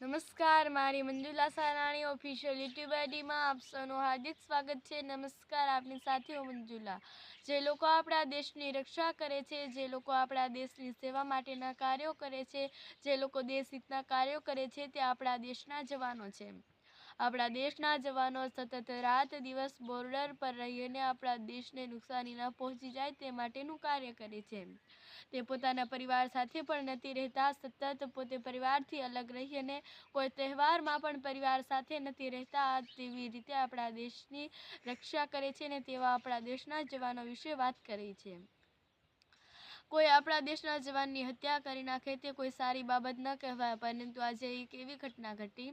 નમસ્કાર, મારી Manjula Sarani official YouTube આઈડીમાં આપ સૌનું હાર્દિક સ્વાગત છે. નમસ્કાર, આપની સાથે હું મંજુલા. જે લોકો આપણા દેશની રક્ષા કરે છે, જે લોકો આપણા દેશની સેવા માટેના કાર્યો કરે છે, જે લોકો દેશ હિતના કાર્યો કરે છે, તે આપણા દેશના જવાનો છે. આપણા દેશના જવાનો સતત રાત દિવસ બોર્ડર પર રહીને આપણા દેશને નુકસાની ન પહોંચી જાય તે માટેનું કાર્ય કરે છે. તે પોતાના પરિવાર સાથે પણ નથી રહેતા, સતત પોતે પરિવારથી અલગ રહીને કોઈ તહેવારમાં પણ પરિવાર સાથે નથી રહેતા. તેવી રીતે આપણા દેશની રક્ષા કરે છે ને તેવા આપણા દેશના જવાનો વિશે વાત કરી છે. કોઈ આપણા દેશના જવાનની હત્યા કરી નાખે તે કોઈ સારી બાબત ન કહેવાય, પરંતુ આજે એક એવી ઘટના ઘટી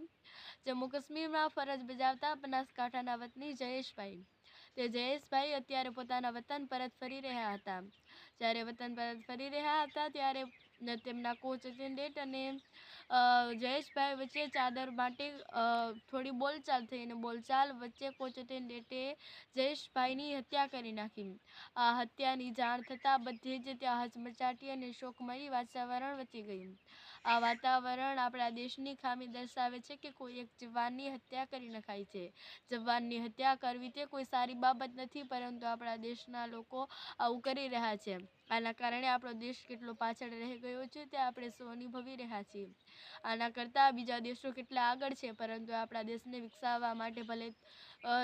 જમ્મુ કાશ્મીરમાં ફરજ બજાવતા બનાસકાંઠાના વતની જયેશભાઈ. તે જયેશભાઈ અત્યારે પોતાના વતન પરત ફરી રહ્યા હતા. જ્યારે વતન પરત ફરી રહ્યા હતા ત્યારે તેમના કોચ એટેન્ડેન્ટ અને જયેશભાઈ વચ્ચે ચાદર માટે થોડી બોલચાલ થઈ અને બોલચાલ વચ્ચે કોચ ડેટે જયેશભાઈની હત્યા કરી નાખી. આ હત્યાની જાણ થતાં બધી જ ત્યાં હચમચાટી અને શોકમય વાતાવરણ વચી ગયું. આ વાતાવરણ આપણા દેશની ખામી દર્શાવે છે કે કોઈ એક જવાનની હત્યા કરી નખાય છે. જવાનની હત્યા કરવી તે કોઈ સારી બાબત નથી, પરંતુ આપણા દેશના લોકો આવું કરી રહ્યા છે. આના કારણે આપણો દેશ કેટલો પાછળ રહી ગયો છે તે આપણે સૌ અનુભવી રહ્યા છીએ. આના કરતાં બીજા દેશો કેટલા આગળ છે, પરંતુ આપણા દેશને વિકસાવવા માટે ભલે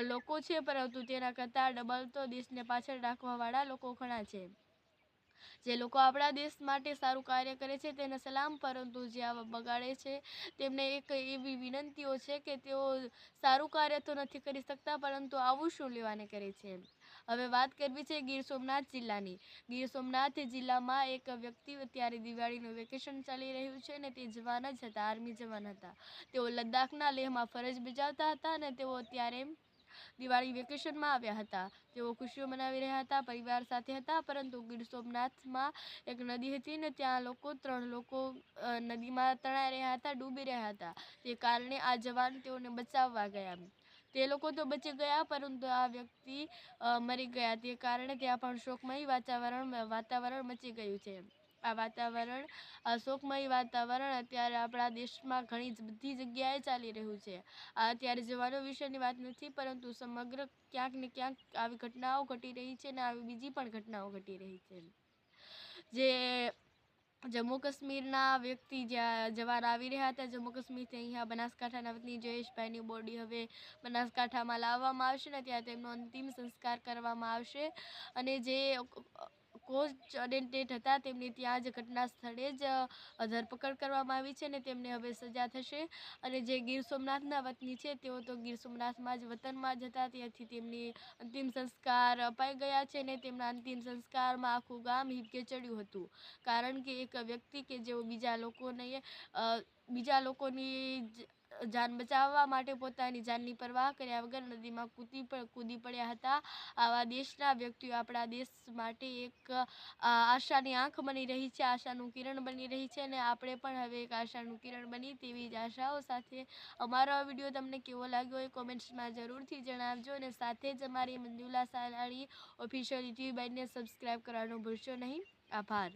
લોકો છે, પરંતુ તેના કરતાં ડબલ તો દેશને પાછળ રાખવાવાળા લોકો ઘણા છે. જે લોકો આપણા દેશ માટે સારું કાર્ય કરે છે તેને સલામ, પરંતુ જે આવા બગાડે છે, તેમને એક એવી વિનંતીઓ છે કે તેઓ સારું કાર્ય તો નથી કરી શકતા, પરંતુ આવું શું લેવાને કરે છે હવે વાત કરવી છે ગીર સોમનાથ જિલ્લાની. ગીર સોમનાથ જિલ્લામાં એક વ્યક્તિ અત્યારે દિવાળીનું વેકેશન ચાલી રહ્યું છે અને તે જવાન જ હતા, આર્મી જવાન હતા. તેઓ લદ્દાખના લેહમાં ફરજ બજાવતા હતા અને તેઓ અત્યારે દિવાળી વેકેશનમાં આવ્યા હતા. તેઓ ખુશીઓ મનાવી રહ્યા હતા, પરિવાર સાથે હતા, પરંતુ ગીર સોમનાથમાં એક નદી હતી ને ત્યાં લોકો, ત્રણ લોકો નદીમાં તણાઈ રહ્યા હતા, ડૂબી રહ્યા હતા. તે કારણે આ જવાન તેઓને બચાવવા ગયા. તે લોકો તો બચી ગયા, પરંતુ આ વ્યક્તિ મરી ગયા. તે કારણે ત્યાં પણ શોકમય વાતાવરણ વાતાવરણ મચી ગયું છે. આ વાતાવરણ, આ શોકમય વાતાવરણ અત્યારે આપણા દેશમાં ઘણી બધી જગ્યાએ ચાલી રહ્યું છે. અત્યારે જવાનો વિશેની વાત નથી, પરંતુ સમગ્ર ક્યાંક ને ક્યાંક આવી ઘટનાઓ ઘટી રહી છે અને આવી બીજી પણ ઘટનાઓ ઘટી રહી છે. જે જમ્મુ કાશ્મીરના વ્યક્તિ જ્યાં જવાન આવી રહ્યા હતા જમ્મુ કાશ્મીરથી અહીંયા બનાસકાંઠાના વતની જયેશભાઈની બોડી હવે બનાસકાંઠામાં લાવવામાં આવશે ને ત્યાં તેમનો અંતિમ સંસ્કાર કરવામાં આવશે. અને જે કોચ અટેન્ડન્ટ હતા. તેમની ત્યાં જ ઘટના સ્થળે જ ધરપકડ કરવામાં આવી છે અને તેમને હવે સજા થશે. અને જે ગીર સોમનાથના વતની છે, તેઓ તો ગીર સોમનાથમાં જ વતનમાં જ હતા. ત્યાંથી તેમની અંતિમ સંસ્કાર અપાઈ ગયા છે અને તેમના અંતિમ સંસ્કારમાં આખું ગામ હિપકે ચડ્યું હતું. કારણ કે એક વ્યક્તિ કે જેઓ બીજા લોકોને બીજા લોકોની જાન બચાવવા માટે પોતાની જાનની પરવાહ કર્યા વગર નદીમાં કૂદી કૂદી પડ્યા હતા. આવા દેશના વ્યક્તિઓ આપણા દેશ માટે એક આશાની આંખ બની રહી છે, આશાનું કિરણ બની રહી છે અને આપણે પણ હવે એક આશાનું કિરણ બની તેવી જ આશાઓ સાથે અમારો આ વીડિયો તમને કેવો લાગ્યો એ કોમેન્ટ્સમાં જરૂરથી જણાવજો અને સાથે જ અમારી મંજુલા સાલાણી ઓફિશિયલ યુટ્યુબ બાઈને સબસ્ક્રાઈબ કરવાનું ભૂલશો નહીં. આભાર.